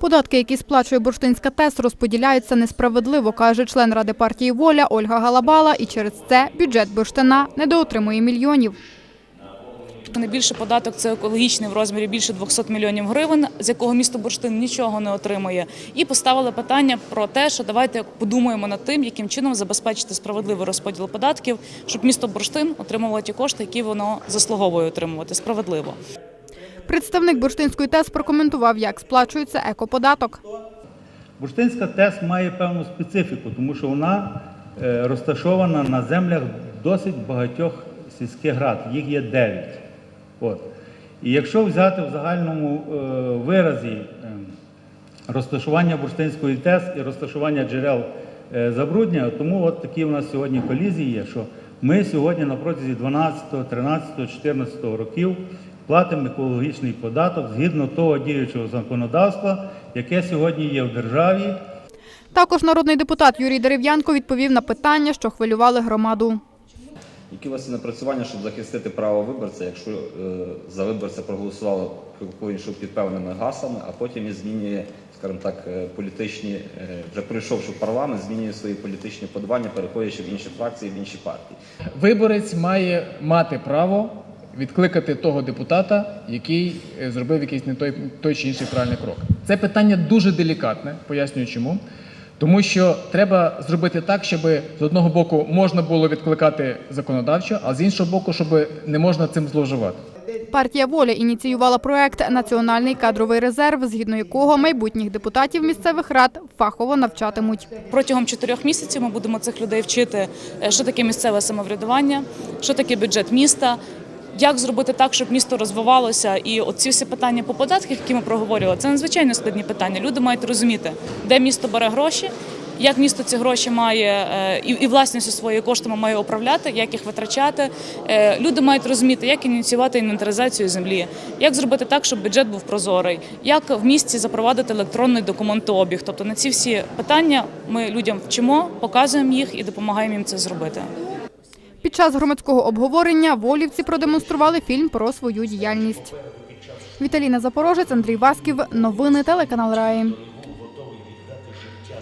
Податки, які сплачує бурштинська ТЕС, розподіляються несправедливо, каже член ради партії Воля Ольга Галабала. І через це бюджет бурштина недоотримує мільйонів. Найбільший податок це екологічний в розмірі більше 200 мільйонів гривень, з якого місто Бурштин нічого не отримує. І поставили питання про те, що давайте подумаємо над тим, яким чином забезпечити справедливий розподіл податків, щоб місто Бурштин отримувало ті кошти, які воно заслуговує отримувати справедливо. Представник бурштинської ТЕС прокоментував, як сплачується екоподаток. Бурштинська ТЕС має певну специфіку, тому що вона е, розташована на землях досить багатьох сільських рад. Їх є 9. От. І якщо взяти в загальному е, виразі е, розташування бурштинської ТЕС і розташування джерел е, забруднення, тому от такі у нас сьогодні колізії є, що ми сьогодні на протязі 12, 13, 14 років платимо екологічний податок згідно того діючого законодавства, яке сьогодні є в державі. Також народний депутат Юрій Дерев'янко відповів на питання, що хвилювали громаду. Які у вас є напрацювання, щоб захистити право виборця, якщо е, за виборця проголосувало що під певними гасами, а потім і змінює, скажімо так, е, політичні, е, вже прийшовши в парламент, змінює свої політичні подбання, переходячи в інші фракції, в інші партії. Виборець має мати право відкликати того депутата, який е, зробив якийсь не той, той чи інший правильний крок. Це питання дуже делікатне, пояснюю чому. Тому що треба зробити так, щоб з одного боку можна було відкликати законодавчо, а з іншого боку, щоб не можна цим зловживати. Партія Воля ініціювала проект Національний кадровий резерв, згідно якого майбутніх депутатів місцевих рад фахово навчатимуть. Протягом чотирьох місяців ми будемо цих людей вчити, е, що таке місцеве самоврядування, що таке бюджет міста. Як зробити так, щоб місто розвивалося, і оці всі питання по податках, які ми проговорювали, це надзвичайно складні питання. Люди мають розуміти, де місто бере гроші, як місто ці гроші має е, і, власністю своєю коштами має управляти, як їх витрачати. Е, Люди мають розуміти, як ініціювати інвентаризацію землі, як зробити так, щоб бюджет був прозорий, як в місті запровадити електронний документообіг. Тобто на ці всі питання ми людям вчимо, показуємо їх і допомагаємо їм це зробити. Під час громадського обговорення волівці продемонстрували фільм про свою діяльність. Віталіна Запорожець, Андрій Васків. Новини телеканал Раї.